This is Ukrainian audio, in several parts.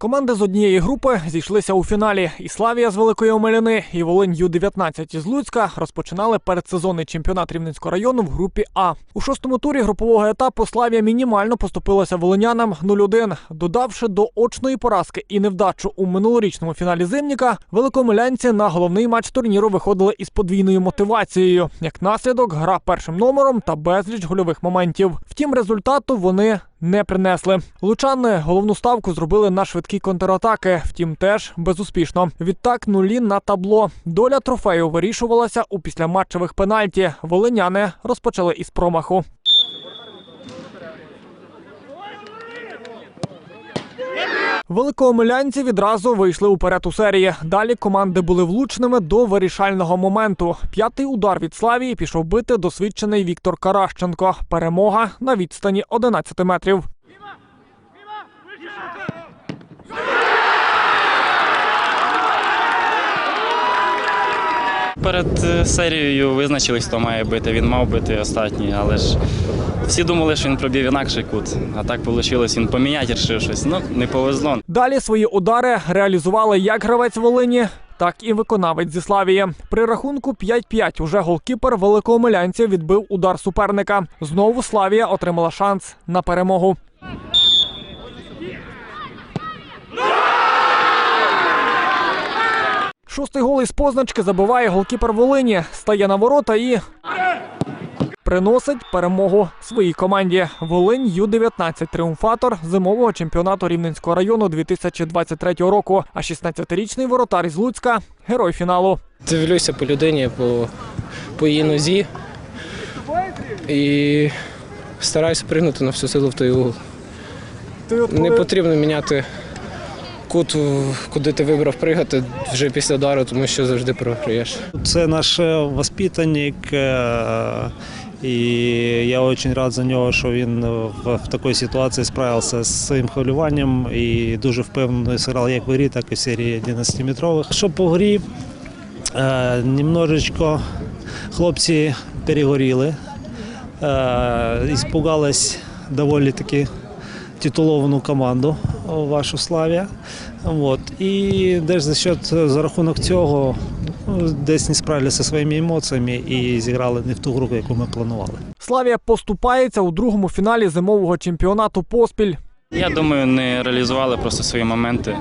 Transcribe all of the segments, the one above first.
Команди з однієї групи зійшлися у фіналі. І Славія з Великої Омеляни, і Волинь Ю-19 із Луцька розпочинали передсезонний чемпіонат Рівненського району в групі А. У шостому турі групового етапу Славія мінімально поступилася волинянам 0-1. Додавши до очної поразки і невдачу у минулорічному фіналі зимніка, великомилянці на головний матч турніру виходили із подвійною мотивацією. Як наслідок, гра першим номером та безліч гольових моментів. Втім, результату вони не принесли. Лучани головну ставку зробили на швидкі контратаки, втім теж безуспішно. Відтак нулі на табло. Доля трофею вирішувалася у післяматчевих пенальті. Волиняни розпочали із промаху. Великоомелянці відразу вийшли уперед у серії. Далі команди були влучними до вирішального моменту. П'ятий удар від Славії пішов бити досвідчений Віктор Каращенко. Перемога на відстані 11 метрів. Перед е, серією визначились, хто має бити. Він мав бити останній, але ж всі думали, що він пробив інакший кут. А так вийшло, він поміняти рішив щось. Ну, не повезло. Далі свої удари реалізували як гравець Волині, так і виконавець зі Славії. При рахунку 5-5 уже голкіпер великоомелянців відбив удар суперника. Знову Славія отримала шанс на перемогу. Шостий гол із позначки забиває голкіпер Волині, стає на ворота і приносить перемогу своїй команді. Волинь Ю-19 тріумфатор зимового чемпіонату Рівненського району 2023 року. А 16-річний воротар із Луцька герой фіналу. Дивлюся по людині, по, по її нозі і стараюся пригнути на всю силу в той угол. Не потрібно міняти кут, куди ти вибрав пригати вже після удару, тому що завжди програєш. Це наш воспитанник, е, і я дуже рад за нього, що він в, в такій ситуації справився з своїм хвилюванням і дуже впевнено зіграв як в грі, так і в серії 11-метрових. Що по грі, е, немножечко хлопці перегоріли, е, іспугались доволі таки титуловану команду вашу Славія. От. І десь за счет за рахунок цього ну, десь не справилися своїми емоціями і зіграли не в ту гру, яку ми планували. Славія поступається у другому фіналі зимового чемпіонату поспіль. Я думаю, не реалізували просто свої моменти.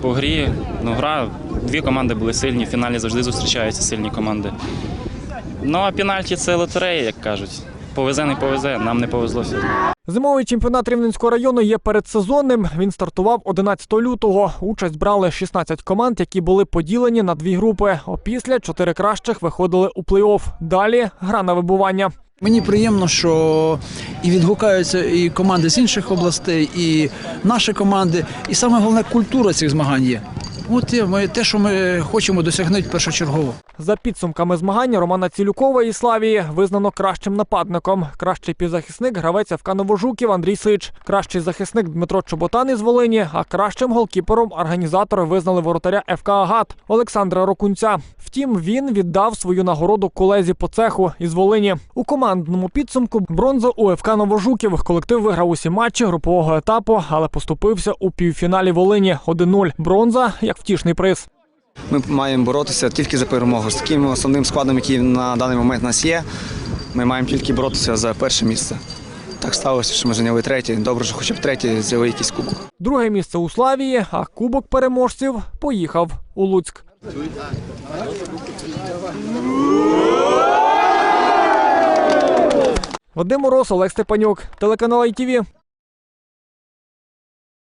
По грі, ну, гра, дві команди були сильні, в фіналі завжди зустрічаються сильні команди. Ну а пенальті це лотерея, як кажуть. Повезе, не повезе, нам не повезло сьогодні. Зимовий чемпіонат Рівненського району є передсезонним. Він стартував 11 лютого. Участь брали 16 команд, які були поділені на дві групи. Опісля чотири кращих виходили у плей-офф. Далі гра на вибування. Мені приємно, що і відгукаються і команди з інших областей, і наші команди. І саме головне культура цих змагань є. От є ми- те, що ми хочемо досягнути першочергово. За підсумками змагання Романа Цілюкова із Славії визнано кращим нападником. Кращий півзахисник гравець ФК Новожуків Андрій Сич. Кращий захисник Дмитро Чоботан із Волині. А кращим голкіпером організатори визнали воротаря ФК Агат Олександра Рокунця. Втім, він віддав свою нагороду колезі по цеху із Волині. У командному підсумку бронза у ФК Новожуків. Колектив виграв усі матчі групового етапу, але поступився у півфіналі Волині 1-0. Бронза як втішний приз. Ми маємо боротися тільки за перемогу. З таким основним складом, який на даний момент у нас є, ми маємо тільки боротися за перше місце. Так сталося, що ми зайняли третє. Добре, що хоча б третє взяли якийсь кубок. Друге місце у Славії, а кубок переможців поїхав у Луцьк. Вадим Мороз, Олег Степанюк, телеканал ITV.